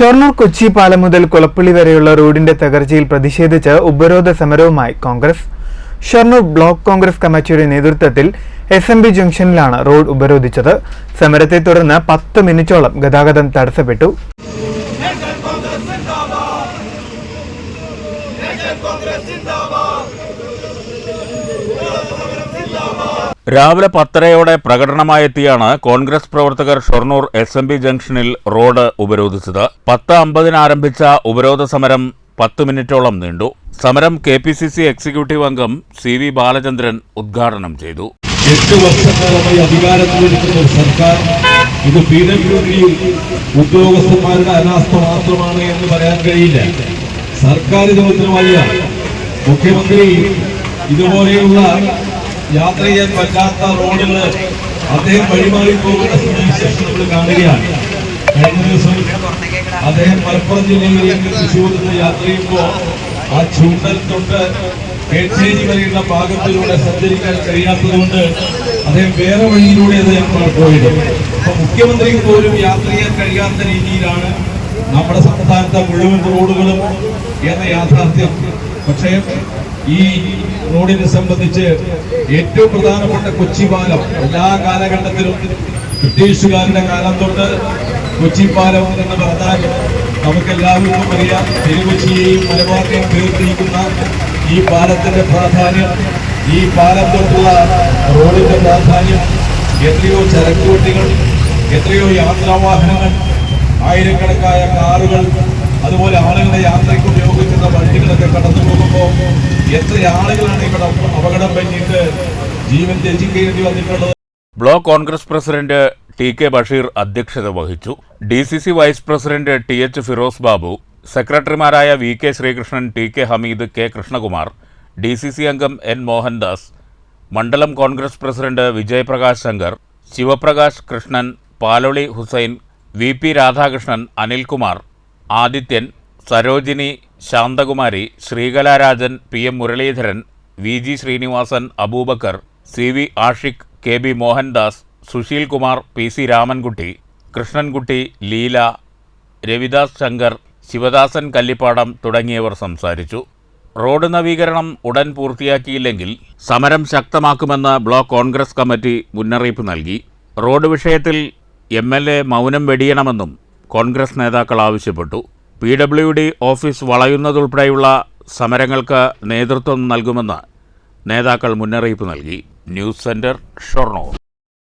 ഷൊർണൂർ കൊച്ചി പാലം മുതൽ കുളപ്പള്ളി വരെയുള്ള റോഡിന്റെ തകർച്ചയിൽ പ്രതിഷേധിച്ച് ഉപരോധ സമരവുമായി കോൺഗ്രസ്. ഷൊർണൂർ ബ്ലോക്ക് കോൺഗ്രസ് കമ്മിറ്റിയുടെ നേതൃത്വത്തിൽ എസ് എം ബി ജംഗ്ഷനിലാണ് റോഡ് ഉപരോധിച്ചത്. സമരത്തെ തുടർന്ന് പത്ത് മിനിറ്റോളം ഗതാഗതം തടസ്സപ്പെട്ടു. രാവിലെ പത്തരയോടെ പ്രകടനമായെത്തിയാണ് കോൺഗ്രസ് പ്രവർത്തകർ ഷൊർണൂർ എസ് എം ബി ജംഗ്ഷനിൽ റോഡ് ഉപരോധിച്ചത്. പത്ത് അമ്പതിന് ആരംഭിച്ച ഉപരോധ സമരം പത്ത് മിനിറ്റോളം നീണ്ടു. സമരം K P C C executive അംഗം സി വി ബാലചന്ദ്രൻ ഉദ്ഘാടനം ചെയ്തു. എട്ട് വർഷക്കാലമായി അധികാരത്തിലിരിക്കുന്ന സർക്കാർ ഇത് പി ഡബ്ല്യു ഡി ഉദ്യോഗസ്ഥന്മാരുടെ അനാസ്ഥ മാത്രമാണ് എന്ന് പറയാൻ കഴിയില്ല. സർക്കാർ ഇത് മുഖ്യമന്ത്രി ഇതുപോലെയുള്ള യാത്ര ചെയ്യാൻ പറ്റാത്ത റോഡുകൾ അദ്ദേഹം വഴിമാറി പോകുന്ന സ്ഥിതിവിശേഷം നമ്മൾ കാണുകയാണ്. കഴിഞ്ഞ ദിവസം അദ്ദേഹം മലപ്പുറം ജില്ലയിലേക്ക് തൃശ്ശൂരിൽ നിന്ന് യാത്ര ചെയ്യുമ്പോൾ ആ ചൂണ്ടൽ തൊട്ട് കേച്ചേരി വരെയുള്ള ഭാഗത്തിലൂടെ സഞ്ചരിക്കാൻ കഴിയാത്തതുകൊണ്ട് അദ്ദേഹം വേറെ വഴിയിലൂടെ അദ്ദേഹം പോയത്. അപ്പൊ മുഖ്യമന്ത്രിക്ക് പോലും യാത്ര ചെയ്യാൻ കഴിയാത്ത രീതിയിലാണ് നമ്മുടെ സംസ്ഥാനത്തെ മുഴുവൻ റോഡുകളും എന്ന യാഥാർത്ഥ്യം. പക്ഷേ ഈ റോഡിനെ സംബന്ധിച്ച് ഏറ്റവും പ്രധാനപ്പെട്ട കൊച്ചി പാലം എല്ലാ കാലഘട്ടത്തിലും ബ്രിട്ടീഷുകാരുടെ കാലം തൊട്ട് കൊച്ചി പാലം എന്ന് പറഞ്ഞാൽ നമുക്കെല്ലാവർക്കും അറിയാം. തിരുകൊച്ചിയെയും മലബാറിനെയും തീർത്തിരിക്കുന്ന ഈ പാലത്തിന്റെ പ്രാധാന്യം ഈ പാലം തൊട്ടുള്ള റോഡിന്റെ പ്രാധാന്യം എത്രയോ ചരക്കുവട്ടികൾ എത്രയോ യാത്രാവാഹനങ്ങൾ ആയിരക്കണക്കായ കാറുകൾ അതുപോലെ ആളുകളെ യാത്രയ്ക്ക് ഉപയോഗിക്കുന്ന വണ്ടികളൊക്കെ കടന്നു പോകുമ്പോൾ ആളുകളാണ് ജീവൻ വന്നിട്ടുള്ളത്. Block Congress president T K Basheer അധ്യക്ഷത വഹിച്ചു. D C C vice president T H Firoz Babu സെക്രട്ടറിമാരായ V K Sreekrishnan T K Hameed K Krishnakumar D C C അംഗം എൻ മോഹൻദാസ് മണ്ഡലം Congress president Vijayaprakash Shankar Sivaprakash Krishnan Paloli Hussain V P Radhakrishnan Anilkumar Adithyan Sarojini Santhakumari Sreekalarajan P M Muraleedharan V G Srinivasan Aboobacker C V Ashiq K B Mohandas Sushil Kumar P C Ramankutty Krishnankutty Leela Ravidas Shankar Sivadasan Kallippadam തുടങ്ങിയവർ സംസാരിച്ചു. Road നവീകരണം ഉടൻ പൂർത്തിയാക്കിയില്ലെങ്കിൽ സമരം ശക്തമാക്കുമെന്ന് block Congress committee മുന്നറിയിപ്പ് നൽകി. Road വിഷയത്തിൽ M L A മൗനം വെടിയണമെന്നും കോൺഗ്രസ് നേതാക്കൾ ആവശ്യപ്പെട്ടു. പി ഡബ്ല്യു ഡി ഓഫീസ് വളയുന്നതുൾപ്പെടെയുള്ള സമരങ്ങൾക്ക് നേതൃത്വം നൽകുമെന്ന് നേതാക്കൾ മുന്നറിയിപ്പ് നൽകി. News centre Shoranur.